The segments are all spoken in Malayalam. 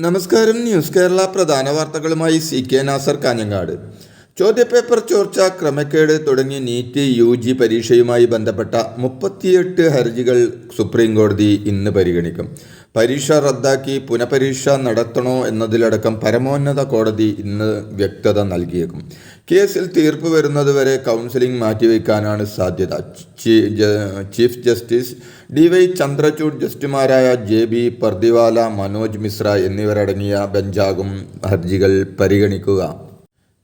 നമസ്കാരം. ന്യൂസ് കേരള പ്രധാന വാർത്തകളുമായി സി കെ നാസർ കാഞ്ഞങ്ങാട്. ചോദ്യപേപ്പർ ചോർച്ച ക്രമക്കേട് തുടങ്ങി നീറ്റ് യു ജി പരീക്ഷയുമായി ബന്ധപ്പെട്ട മുപ്പത്തിയെട്ട് ഹർജികൾ സുപ്രീം കോടതി ഇന്ന് പരിഗണിക്കും. പരീക്ഷ റദ്ദാക്കി പുനഃപരീക്ഷ നടത്തണോ എന്നതിലടക്കം പരമോന്നത കോടതി ഇന്ന് വ്യക്തത നൽകിയേക്കും. കേസിൽ തീർപ്പ് വരുന്നതുവരെ കൗൺസിലിംഗ് മാറ്റിവെക്കാനാണ് സാധ്യത. Chief justice D Y Chandrachud ജസ്റ്റിമാരായ J B Pardiwala Manoj Mishra എന്നിവരടങ്ങിയ ബെഞ്ചാകും ഹർജികൾ പരിഗണിക്കുക.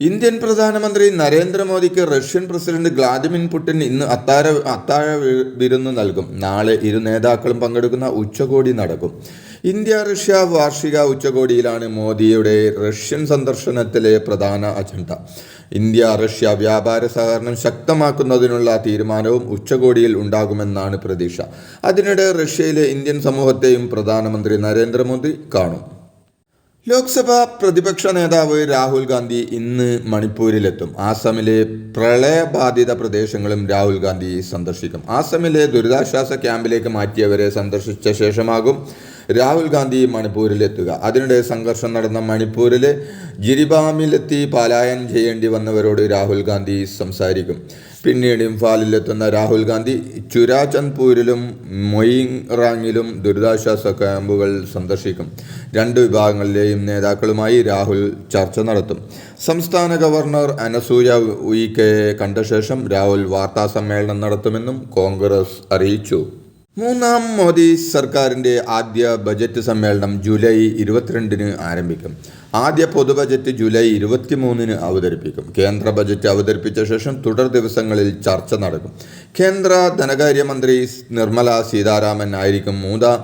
ഇന്ത്യൻ പ്രധാനമന്ത്രി നരേന്ദ്രമോദിക്ക് റഷ്യൻ പ്രസിഡന്റ് വ്ളാദിമിർ പുടിൻ ഇന്ന് അത്താഴ അത്താഴ വിരുന്ന് നൽകും. നാളെ ഇരു നേതാക്കളും പങ്കെടുക്കുന്ന ഉച്ചകോടി നടക്കും. ഇന്ത്യ റഷ്യ വാർഷിക ഉച്ചകോടിയിലാണ് മോദിയുടെ റഷ്യൻ സന്ദർശനത്തിലെ പ്രധാന അജണ്ട. ഇന്ത്യ റഷ്യ വ്യാപാര സഹകരണം ശക്തമാക്കുന്നതിനുള്ള തീരുമാനവും ഉച്ചകോടിയിൽ ഉണ്ടാകുമെന്നാണ് പ്രതീക്ഷ. അതിനിടെ റഷ്യയിലെ ഇന്ത്യൻ സമൂഹത്തെയും പ്രധാനമന്ത്രി നരേന്ദ്രമോദി കാണും. ലോക്സഭാ പ്രതിപക്ഷ നേതാവ് രാഹുൽ ഗാന്ധി ഇന്ന് മണിപ്പൂരിലെത്തും. ആസാമിലെ പ്രളയബാധിത പ്രദേശങ്ങളും രാഹുൽ ഗാന്ധി സന്ദർശിക്കും. ആസാമിലെ ദുരിതാശ്വാസ ക്യാമ്പിലേക്ക് മാറ്റിയവരെ സന്ദർശിച്ച ശേഷമാകും രാഹുൽ ഗാന്ധി മണിപ്പൂരിലെത്തുക. അതിനിടെ സംഘർഷം നടന്ന മണിപ്പൂരിലെ ജിരിബാമിലെത്തി പലായനം ചെയ്യേണ്ടി വന്നവരോട് രാഹുൽ ഗാന്ധി സംസാരിക്കും. പിന്നീട് ഇംഫാലിലെത്തുന്ന രാഹുൽ ഗാന്ധി ചുരാചന്ദ്പൂരിലും മൊയിറാങ്ങിലും ദുരിതാശ്വാസ ക്യാമ്പുകൾ സന്ദർശിക്കും. രണ്ട് വിഭാഗങ്ങളിലെയും നേതാക്കളുമായി രാഹുൽ ചർച്ച നടത്തും. സംസ്ഥാന ഗവർണർ അനസൂയ ഉയിക്കയെ കണ്ട ശേഷം രാഹുൽ വാർത്താ സമ്മേളനം നടത്തുമെന്നും കോൺഗ്രസ് അറിയിച്ചു. മൂന്നാം മോദി സർക്കാരിന്റെ ആദ്യ ബജറ്റ് സമ്മേളനം ജൂലൈ ഇരുപത്തിരണ്ടിന് ആരംഭിക്കും. ആദ്യ പൊതു ബജറ്റ് ജൂലൈ ഇരുപത്തിമൂന്നിന് അവതരിപ്പിക്കും. കേന്ദ്ര ബജറ്റ് അവതരിപ്പിച്ച ശേഷം തുടർ ദിവസങ്ങളിൽ ചർച്ച നടക്കും. കേന്ദ്ര ധനകാര്യമന്ത്രി നിർമ്മല സീതാരാമൻ ആയിരിക്കും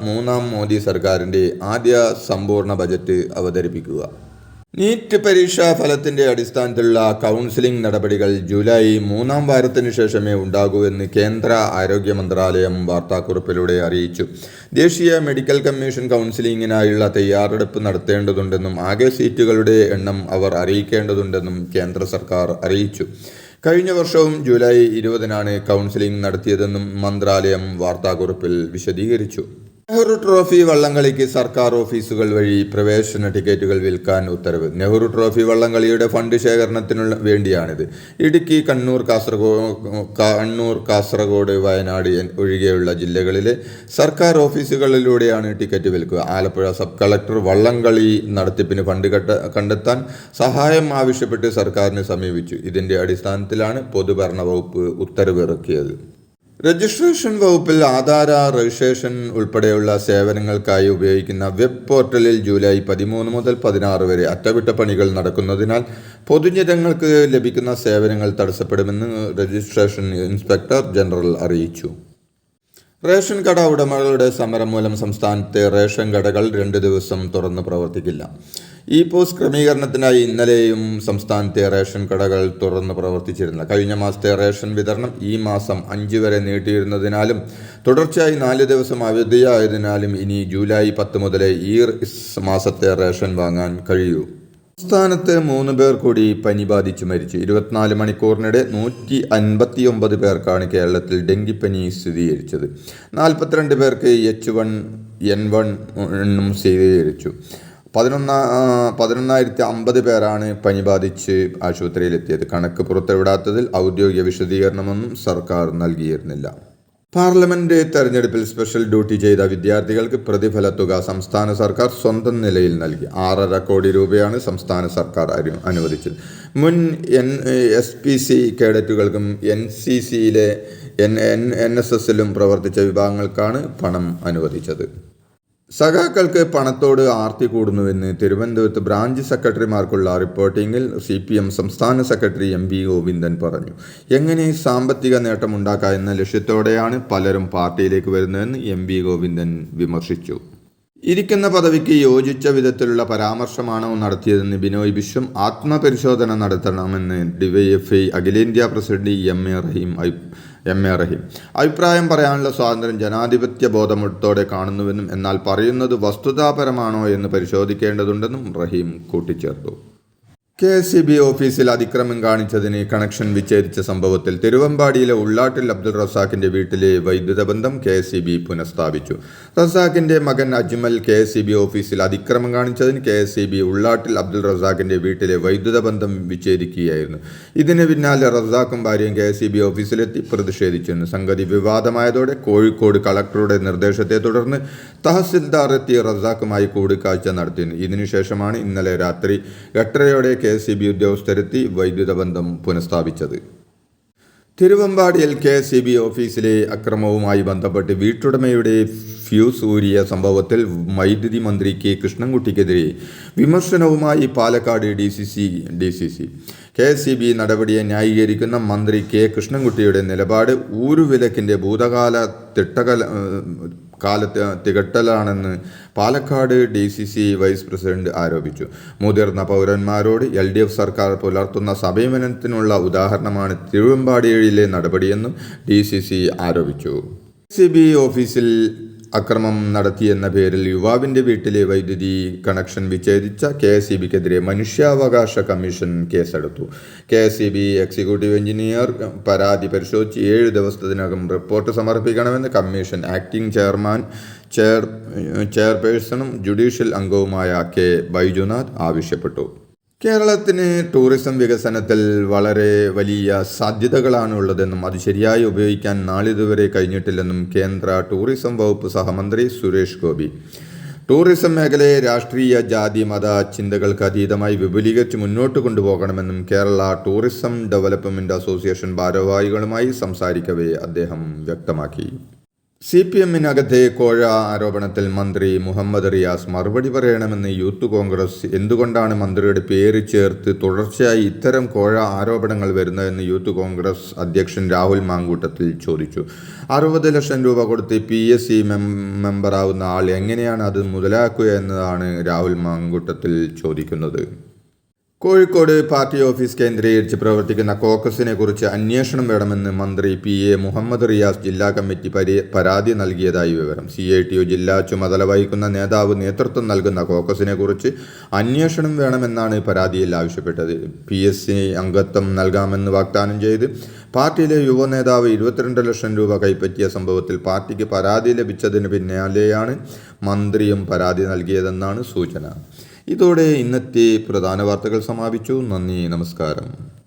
മൂന്നാ മോദി സർക്കാരിന്റെ ആദ്യ സമ്പൂർണ ബജറ്റ് അവതരിപ്പിക്കുക. നീറ്റ് പരീക്ഷാ ഫലത്തിന്റെ അടിസ്ഥാനത്തിലുള്ള കൗൺസിലിംഗ് നടപടികൾ ജൂലൈ മൂന്നാം വാരത്തിന് ശേഷമേ ഉണ്ടാകൂ എന്ന് കേന്ദ്ര ആരോഗ്യ മന്ത്രാലയം വാർത്താക്കുറിപ്പിലൂടെ അറിയിച്ചു. ദേശീയ മെഡിക്കൽ കമ്മീഷൻ കൗൺസിലിംഗിനായുള്ള തയ്യാറെടുപ്പ് നടത്തേണ്ടതുണ്ടെന്നും ആകെ സീറ്റുകളുടെ എണ്ണം അവർ അറിയിക്കേണ്ടതുണ്ടെന്നും കേന്ദ്ര സർക്കാർ അറിയിച്ചു. കഴിഞ്ഞ വർഷവും ജൂലൈ ഇരുപതിനാണ് കൗൺസിലിംഗ് നടത്തിയതെന്നും മന്ത്രാലയം വാർത്താക്കുറിപ്പിൽ വിശദീകരിച്ചു. നെഹ്റു ട്രോഫി വള്ളംകളിക്ക് സർക്കാർ ഓഫീസുകൾ വഴി പ്രവേശന ടിക്കറ്റുകൾ വിൽക്കാൻ ഉത്തരവ്. നെഹ്റു ട്രോഫി വള്ളംകളിയുടെ ഫണ്ട് ശേഖരണത്തിനുള്ള വേണ്ടിയാണിത്. ഇടുക്കി കണ്ണൂർ കാസർഗോഡ് കണ്ണൂർ കാസർഗോഡ് വയനാട് ഒഴികെയുള്ള ജില്ലകളിലെ സർക്കാർ ഓഫീസുകളിലൂടെയാണ് ടിക്കറ്റ് വിൽക്കുക. ആലപ്പുഴ സബ് കളക്ടർ വള്ളംകളി നടത്തിപ്പിന് ഫണ്ട് കണ്ടെത്താൻ സഹായം ആവശ്യപ്പെട്ട് സർക്കാരിനെ സമീപിച്ചു. ഇതിന്റെ അടിസ്ഥാനത്തിലാണ് പൊതുഭരണ വകുപ്പ് ഉത്തരവിറക്കിയത്. രജിസ്ട്രേഷൻ വകുപ്പിൽ ആധാര രജിസ്ട്രേഷൻ ഉൾപ്പെടെയുള്ള സേവനങ്ങൾക്കായി ഉപയോഗിക്കുന്ന വെബ് പോർട്ടലിൽ ജൂലൈ പതിമൂന്ന് മുതൽ പതിനാറ് വരെ അറ്റകുറ്റപ്പണികൾ നടക്കുന്നതിനാൽ പൊതുജനങ്ങൾക്ക് ലഭിക്കുന്ന സേവനങ്ങൾ തടസ്സപ്പെടുമെന്ന് രജിസ്ട്രേഷൻ ഇൻസ്പെക്ടർ ജനറൽ അറിയിച്ചു. റേഷൻ കട ഉടമകളുടെ സമരം മൂലം സംസ്ഥാനത്തെ റേഷൻ കടകൾ രണ്ട് ദിവസം തുറന്ന് പ്രവർത്തിക്കില്ല. ഈ പോസ് ക്രമീകരണത്തിനായി ഇന്നലെയും സംസ്ഥാനത്തെ റേഷൻ കടകൾ തുറന്ന് പ്രവർത്തിച്ചിരുന്നില്ല കഴിഞ്ഞ മാസത്തെ റേഷൻ വിതരണം ഈ മാസം അഞ്ച് വരെ നീട്ടിയിരുന്നതിനാലും തുടർച്ചയായി നാല് ദിവസം അവധിയായതിനാലും ഇനി ജൂലൈ പത്ത് മുതലേ ഈ മാസത്തെ റേഷൻ വാങ്ങാൻ കഴിയൂ. സംസ്ഥാനത്ത് മൂന്ന് പേർ കൂടി പനി ബാധിച്ച് മരിച്ചു. ഇരുപത്തിനാല് മണിക്കൂറിനിടെ നൂറ്റി അൻപത്തി ഒമ്പത് പേർക്കാണ് കേരളത്തിൽ ഡെങ്കിപ്പനി സ്ഥിരീകരിച്ചത്. നാൽപ്പത്തിരണ്ട് പേർക്ക് എച്ച് വൺ എൻ വൺ എന്നും സ്ഥിരീകരിച്ചു. പതിനൊന്നാ പതിനൊന്നായിരത്തി അമ്പത് പേരാണ് പനി ബാധിച്ച് ആശുപത്രിയിലെത്തിയത്. കണക്ക് പുറത്തുവിടാത്തതിൽ ഔദ്യോഗിക വിശദീകരണമൊന്നും സർക്കാർ നൽകിയിരുന്നില്ല. പാർലമെന്റ് തെരഞ്ഞെടുപ്പിൽ സ്പെഷ്യൽ ഡ്യൂട്ടി ചെയ്ത വിദ്യാർത്ഥികൾക്ക് പ്രതിഫല തുക സംസ്ഥാന സർക്കാർ സ്വന്തം നിലയിൽ നൽകി. ആറര കോടി രൂപയാണ് സംസ്ഥാന സർക്കാർ അനു- അനുവദിച്ചത്. മുൻ എൻ എസ് പി സി കേഡറ്റുകൾക്കും എൻ സി സിയിലെ എൻ എൻ എൻ എസ് എസിലും പ്രവർത്തിച്ച വിഭാഗങ്ങൾക്കാണ് പണം അനുവദിച്ചത്. സഖാക്കൾക്ക് പണത്തോട് ആർത്തി കൂടുന്നുവെന്ന് തിരുവനന്തപുരത്ത് ബ്രാഞ്ച് സെക്രട്ടറിമാർക്കുള്ള റിപ്പോർട്ടിംഗിൽ സി പി എം സംസ്ഥാന സെക്രട്ടറി എം വി ഗോവിന്ദൻ പറഞ്ഞു. എങ്ങനെ സാമ്പത്തിക നേട്ടമുണ്ടാക്കാം എന്ന ലക്ഷ്യത്തോടെയാണ് പലരും പാർട്ടിയിലേക്ക് വരുന്നതെന്ന് എം വി ഗോവിന്ദൻ വിമർശിച്ചു. ഇരിക്കുന്ന പദവിക്ക് യോജിച്ച വിധത്തിലുള്ള പരാമർശമാണോ നടത്തിയതെന്ന് ബിനോയ് വിശ്വം ആത്മപരിശോധന നടത്തണമെന്ന് ഡിവൈഎഫ്ഐ അഖിലേന്ത്യാ president M A Rahim M A Rahim. അഭിപ്രായം പറയാനുള്ള സ്വാതന്ത്ര്യം ജനാധിപത്യ ബോധമുട്ടോടെ കാണുന്നുവെന്നും എന്നാൽ പറയുന്നത് വസ്തുതാപരമാണോ എന്ന് പരിശോധിക്കേണ്ടതുണ്ടെന്നും റഹീം കൂട്ടിച്ചേർത്തു. കെ എസ് സി ബി ഓഫീസിൽ അതിക്രമം കാണിച്ചതിന് കണക്ഷൻ വിച്ഛേദിച്ച സംഭവത്തിൽ തിരുവമ്പാടിയിലെ ഉള്ളാട്ടിൽ അബ്ദുൾ റസാഖിന്റെ വീട്ടിലെ വൈദ്യുത ബന്ധം കെ എസ് സി ബി പുനഃസ്ഥാപിച്ചു. റസാഖിന്റെ മകൻ Ajmal K S E B ഓഫീസിൽ അതിക്രമം കാണിച്ചതിന് K S E B Ullattil Abdul റസാഖിന്റെ വീട്ടിലെ വൈദ്യുത ബന്ധം വിച്ഛേദിക്കുകയായിരുന്നു. ഇതിന് പിന്നാലെ റസാഖും ഭാര്യയും കെ എസ് സി ബി ഓഫീസിലെത്തി പ്രതിഷേധിച്ചിരുന്നു. സംഗതി വിവാദമായതോടെ കോഴിക്കോട് കളക്ടറുടെ നിർദ്ദേശത്തെ തുടർന്ന് തഹസിൽദാർ എത്തി റസാഖുമായി കൂടിക്കാഴ്ച നടത്തിയിരുന്നു. ഇതിനുശേഷമാണ് ഇന്നലെ രാത്രി എട്ടരയോടെ കെ എസ് സി ബി ഉദ്യോഗസ്ഥരെത്തി വൈദ്യുത ബന്ധം പുനഃസ്ഥാപിച്ചത് തിരുവമ്പാടിയിൽ കെ സി ബി ഓഫീസിലെ അക്രമവുമായി ബന്ധപ്പെട്ട് വീട്ടുടമയുടെ ഫ്യൂസ് ഊരിയ സംഭവത്തിൽ വൈദ്യുതി മന്ത്രി കെ കൃഷ്ണൻകുട്ടിക്കെതിരെ വിമർശനവുമായി Palakkad D C C D C C. K C B നടപടിയെ ന്യായീകരിക്കുന്ന മന്ത്രി കെ കൃഷ്ണൻകുട്ടിയുടെ നിലപാട് ഊരുവിലക്കിന്റെ ഭൂതകാല തിട്ടകല കാലത്ത് തികട്ടലാണെന്ന് Palakkad D C C vice president ആരോപിച്ചു. മുതിർന്ന പൗരന്മാരോട് എൽ ഡി എഫ് സർക്കാർ പുലർത്തുന്ന സമീപനത്തിനുള്ള ഉദാഹരണമാണ് തിരുവമ്പാടിയിലെ നടപടിയെന്നും ഡി സി സി ആരോപിച്ചു. സി ബി ഓഫീസിൽ അക്രമം നടത്തിയെന്ന പേരിൽ യുവാവിന്റെ വീട്ടിലെ വൈദ്യുതി കണക്ഷൻ വിച്ഛേദിച്ച കെ എസ് ഇ ബിക്കെതിരെ മനുഷ്യാവകാശ കമ്മീഷൻ കേസെടുത്തു. K S E B executive engineer പരാതി പരിശോധിച്ച് ഏഴ് ദിവസത്തിനകം റിപ്പോർട്ട് സമർപ്പിക്കണമെന്ന് കമ്മീഷൻ ആക്ടിംഗ് ചെയർമാൻ ചെയർ ചെയർപേഴ്സണും ജുഡീഷ്യൽ അംഗവുമായ കെ. ബൈജുനാഥ് ആവശ്യപ്പെട്ടു. കേരളത്തിന് ടൂറിസം വികസനത്തിൽ വളരെ വലിയ സാധ്യതകളാണ് ഉള്ളതെന്നും അത് ശരിയായി ഉപയോഗിക്കാൻ നാളിതുവരെ കഴിഞ്ഞിട്ടില്ലെന്നും കേന്ദ്ര ടൂറിസം വകുപ്പ് സഹമന്ത്രി സുരേഷ് ഗോപി. ടൂറിസം മേഖലയെ രാഷ്ട്രീയ ജാതി മത ചിന്തകൾക്ക് അതീതമായി വിപുലീകരിച്ച് മുന്നോട്ട് കൊണ്ടുപോകണമെന്നും കേരള ടൂറിസം ഡെവലപ്മെന്റ് അസോസിയേഷൻ ഭാരവാഹികളുമായി സംസാരിക്കവേ അദ്ദേഹം വ്യക്തമാക്കി. സി പി എമ്മിനകത്തെ കോഴ ആരോപണത്തിൽ മന്ത്രി മുഹമ്മദ് റിയാസ് മറുപടി പറയണമെന്ന് യൂത്ത് കോൺഗ്രസ് എന്തുകൊണ്ടാണ് മന്ത്രിയുടെ പേര് ചേർത്ത് തുടർച്ചയായി ഇത്തരം കോഴ ആരോപണങ്ങൾ വരുന്നതെന്ന് യൂത്ത് കോൺഗ്രസ് അധ്യക്ഷൻ രാഹുൽ മാങ്കൂട്ടത്തിൽ ചോദിച്ചു. അറുപത് ലക്ഷം രൂപ കൊടുത്ത് പി എസ് സി മെമ്പറാവുന്ന ആൾ എങ്ങനെയാണ് അത് മുതലാക്കുക എന്നതാണ് രാഹുൽ മാങ്കൂട്ടത്തിൽ ചോദിക്കുന്നത്. കോഴിക്കോട് പാർട്ടി ഓഫീസ് കേന്ദ്രീകരിച്ച് പ്രവർത്തിക്കുന്ന കോക്കസിനെ കുറിച്ച് അന്വേഷണം വേണമെന്ന് മന്ത്രി പി എ മുഹമ്മദ് റിയാസ് ജില്ലാ കമ്മിറ്റി പരി പരാതി നൽകിയതായി വിവരം. സി ഐ ടി യു ജില്ലാ ചുമതല വഹിക്കുന്ന നേതാവ് നേതൃത്വം നൽകുന്ന കോക്കസിനെ കുറിച്ച് അന്വേഷണം വേണമെന്നാണ് പരാതിയിൽ ആവശ്യപ്പെട്ടത്. പി എസ് സി അംഗത്വം നൽകാമെന്ന് വാഗ്ദാനം ചെയ്ത് പാർട്ടിയിലെ യുവ നേതാവ് ഇരുപത്തിരണ്ട് ലക്ഷം രൂപ കൈപ്പറ്റിയ സംഭവത്തിൽ പാർട്ടിക്ക് പരാതി ലഭിച്ചതിന് പിന്നാലെയാണ് മന്ത്രിയും പരാതി നൽകിയതെന്നാണ് സൂചന. ഇതോടെ ഇന്നത്തെ പ്രധാന വാർത്തകൾ സമാപിച്ചു. നന്ദി നമസ്കാരം.